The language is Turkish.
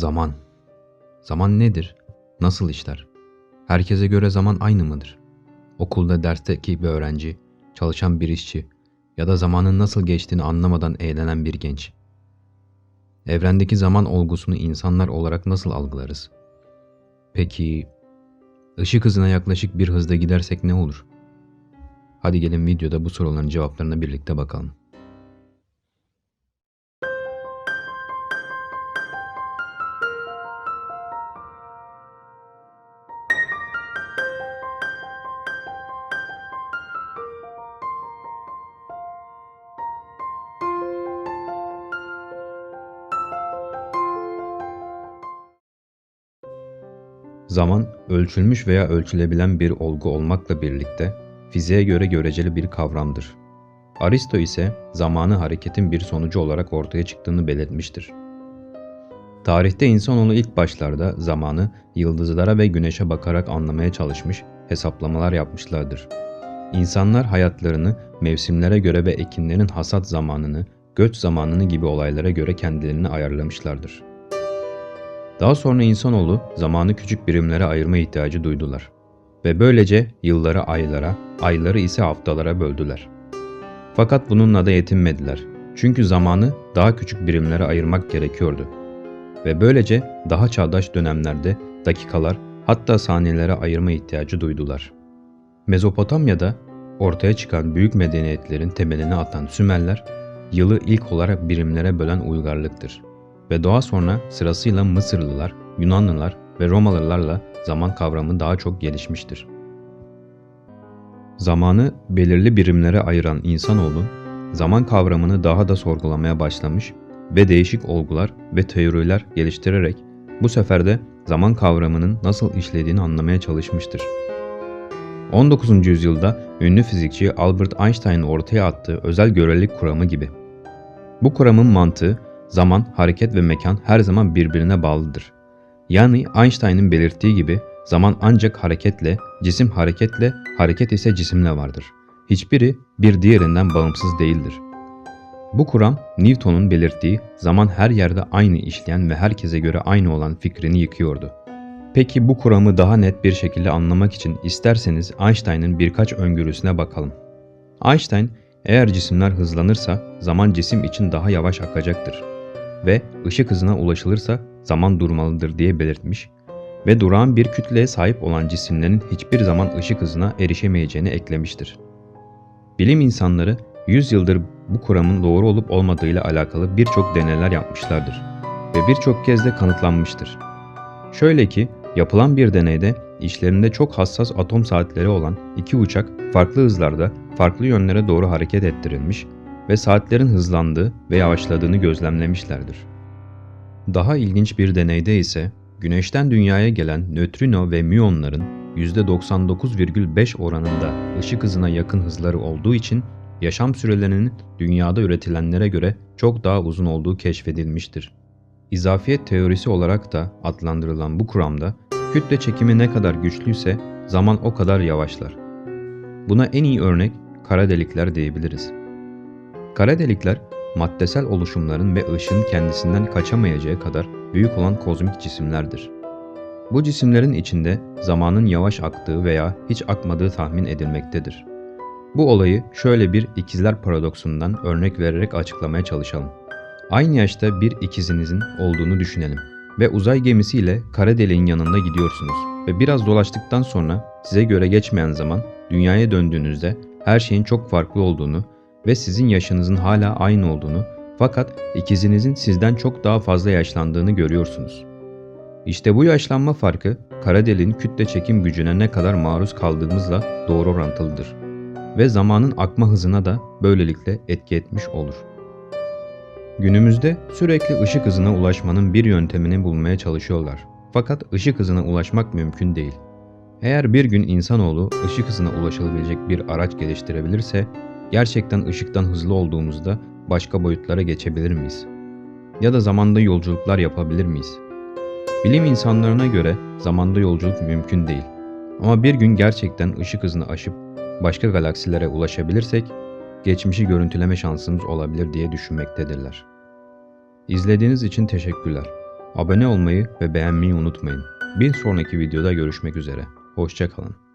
Zaman. Zaman nedir? Nasıl işler? Herkese göre zaman aynı mıdır? Okulda dersteki bir öğrenci, çalışan bir işçi ya da zamanın nasıl geçtiğini anlamadan eğlenen bir genç. Evrendeki zaman olgusunu insanlar olarak nasıl algılarız? Peki ışık hızına yaklaşık bir hızda gidersek ne olur? Hadi gelin videoda bu soruların cevaplarına birlikte bakalım. Zaman, ölçülmüş veya ölçülebilen bir olgu olmakla birlikte fiziğe göre göreceli bir kavramdır. Aristo ise zamanı hareketin bir sonucu olarak ortaya çıktığını belirtmiştir. Tarihte insanoğlu ilk başlarda zamanı yıldızlara ve güneşe bakarak anlamaya çalışmış, hesaplamalar yapmışlardır. İnsanlar hayatlarını mevsimlere göre ve ekinlerin hasat zamanını, göç zamanını gibi olaylara göre kendilerini ayarlamışlardır. Daha sonra insanoğlu zamanı küçük birimlere ayırma ihtiyacı duydular. Ve böylece yılları aylara, ayları ise haftalara böldüler. Fakat bununla da yetinmediler. Çünkü zamanı daha küçük birimlere ayırmak gerekiyordu. Ve böylece daha çağdaş dönemlerde dakikalar hatta saniyelere ayırma ihtiyacı duydular. Mezopotamya'da ortaya çıkan büyük medeniyetlerin temelini atan Sümerler, yılı ilk olarak birimlere bölen uygarlıktır ve daha sonra sırasıyla Mısırlılar, Yunanlılar ve Romalılarla zaman kavramı daha çok gelişmiştir. Zamanı belirli birimlere ayıran insanoğlu, zaman kavramını daha da sorgulamaya başlamış ve değişik olgular ve teoriler geliştirerek bu sefer de zaman kavramının nasıl işlediğini anlamaya çalışmıştır. 19. yüzyılda ünlü fizikçi Albert Einstein ortaya attığı özel görelilik kuramı gibi. Bu kuramın mantığı zaman, hareket ve mekan her zaman birbirine bağlıdır. Yani Einstein'ın belirttiği gibi zaman ancak hareketle, cisim hareketle, hareket ise cisimle vardır. Hiçbiri bir diğerinden bağımsız değildir. Bu kuram Newton'un belirttiği zaman her yerde aynı işleyen ve herkese göre aynı olan fikrini yıkıyordu. Peki bu kuramı daha net bir şekilde anlamak için isterseniz Einstein'ın birkaç öngörüsüne bakalım. Einstein, eğer cisimler hızlanırsa zaman cisim için daha yavaş akacaktır ve ışık hızına ulaşılırsa zaman durmalıdır diye belirtmiş ve durağan bir kütleye sahip olan cisimlerin hiçbir zaman ışık hızına erişemeyeceğini eklemiştir. Bilim insanları 100 yıldır bu kuramın doğru olup olmadığıyla alakalı birçok deneyler yapmışlardır ve birçok kez de kanıtlanmıştır. Şöyle ki yapılan bir deneyde işlerinde çok hassas atom saatleri olan iki uçak farklı hızlarda farklı yönlere doğru hareket ettirilmiş ve saatlerin hızlandığı ve yavaşladığını gözlemlemişlerdir. Daha ilginç bir deneyde ise Güneşten dünyaya gelen nötrino ve müyonların %99,5 oranında ışık hızına yakın hızları olduğu için yaşam sürelerinin dünyada üretilenlere göre çok daha uzun olduğu keşfedilmiştir. İzafiyet teorisi olarak da adlandırılan bu kuramda kütle çekimi ne kadar güçlüyse zaman o kadar yavaşlar. Buna en iyi örnek kara delikler diyebiliriz. Kara delikler maddesel oluşumların ve ışığın kendisinden kaçamayacağı kadar büyük olan kozmik cisimlerdir. Bu cisimlerin içinde zamanın yavaş aktığı veya hiç akmadığı tahmin edilmektedir. Bu olayı şöyle bir ikizler paradoksundan örnek vererek açıklamaya çalışalım. Aynı yaşta bir ikizinizin olduğunu düşünelim ve uzay gemisiyle kara deliğin yanında gidiyorsunuz ve biraz dolaştıktan sonra size göre geçmeyen zaman dünyaya döndüğünüzde her şeyin çok farklı olduğunu ve sizin yaşınızın hala aynı olduğunu fakat ikizinizin sizden çok daha fazla yaşlandığını görüyorsunuz. İşte bu yaşlanma farkı kara deliğin kütle çekim gücüne ne kadar maruz kaldığımızla doğru orantılıdır ve zamanın akma hızına da böylelikle etki etmiş olur. Günümüzde sürekli ışık hızına ulaşmanın bir yöntemini bulmaya çalışıyorlar. Fakat ışık hızına ulaşmak mümkün değil. Eğer bir gün insanoğlu ışık hızına ulaşılabilecek bir araç geliştirebilirse gerçekten ışıktan hızlı olduğumuzda başka boyutlara geçebilir miyiz? Ya da zamanda yolculuklar yapabilir miyiz? Bilim insanlarına göre zamanda yolculuk mümkün değil. Ama bir gün gerçekten ışık hızını aşıp başka galaksilere ulaşabilirsek geçmişi görüntüleme şansımız olabilir diye düşünmektedirler. İzlediğiniz için teşekkürler. Abone olmayı ve beğenmeyi unutmayın. Bir sonraki videoda görüşmek üzere. Hoşçakalın.